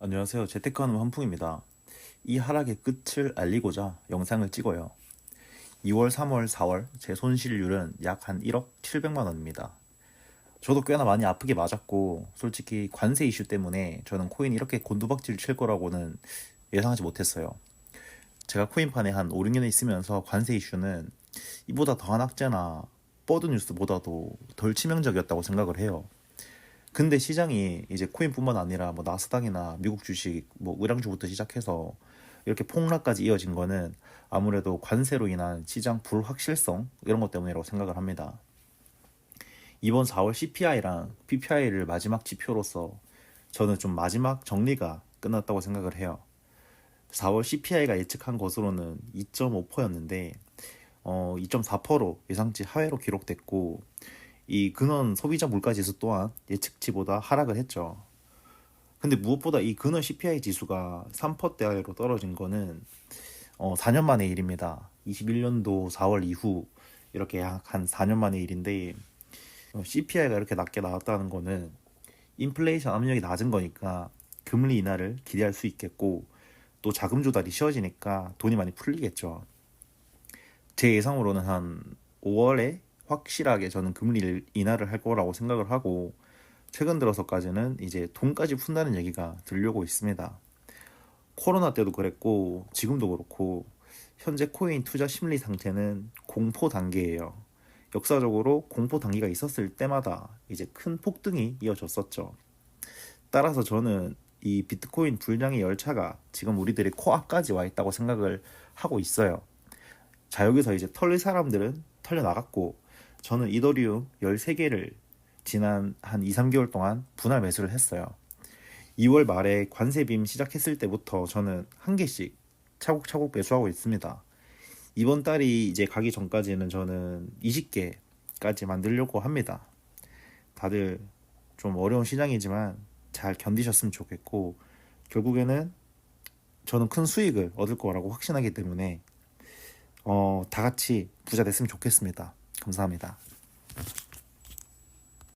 안녕하세요. 재테크하는 환풍입니다. 이 하락의 끝을 알리고자 영상을 찍어요. 2월, 3월, 4월 제 손실률은 약 한 1억 700만 원입니다. 저도 꽤나 많이 아프게 맞았고 솔직히 관세 이슈 때문에 저는 코인이 이렇게 곤두박질 칠 거라고는 예상하지 못했어요. 제가 코인판에 한 5, 6년 있으면서 관세 이슈는 이보다 더한 악재나 버드 뉴스보다도 덜 치명적이었다고 생각을 해요. 근데 시장이 이제 코인뿐만 아니라 뭐 나스닥이나 미국 주식, 뭐 의량주부터 시작해서 이렇게 폭락까지 이어진 거는 아무래도 관세로 인한 시장 불확실성 이런 것 때문이라고 생각을 합니다. 이번 4월 CPI랑 PPI를 마지막 지표로서 저는 좀 마지막 정리가 끝났다고 생각을 해요. 4월 CPI가 예측한 것으로는 2.5%였는데 어, 2.4%로 예상치 하회로 기록됐고 이 근원 소비자 물가 지수 또한 예측치보다 하락을 했죠. 근데 무엇보다 이 근원 CPI 지수가 3%대로 떨어진 거는 어, 4년 만의 일입니다. 21년도 4월 이후 이렇게 약 한 4년 만의 일인데 어, CPI가 이렇게 낮게 나왔다는 거는 인플레이션 압력이 낮은 거니까 금리 인하를 기대할 수 있겠고 또 자금 조달이 쉬워지니까 돈이 많이 풀리겠죠. 제 예상으로는 한 5월에 확실하게 저는 금리 인하를 할 거라고 생각을 하고 최근 들어서까지는 이제 돈까지 푼다는 얘기가 들려오고 있습니다. 코로나 때도 그랬고 지금도 그렇고 현재 코인 투자 심리 상태는 공포 단계예요. 역사적으로 공포 단계가 있었을 때마다 이제 큰 폭등이 이어졌었죠. 따라서 저는 이 비트코인 불량의 열차가 지금 우리들의 코앞까지 와 있다고 생각을 하고 있어요. 자, 여기서 이제 털릴 사람들은 털려 나갔고 저는 이더리움 13개를 지난 한 2, 3개월 동안 분할 매수를 했어요. 2월 말에 관세빔 시작했을 때부터 저는 한 개씩 차곡차곡 매수하고 있습니다. 이번 달이 이제 가기 전까지는 저는 20개까지 만들려고 합니다. 다들 좀 어려운 시장이지만 잘 견디셨으면 좋겠고 결국에는 저는 큰 수익을 얻을 거라고 확신하기 때문에 어, 다 같이 부자 됐으면 좋겠습니다. 감사합니다.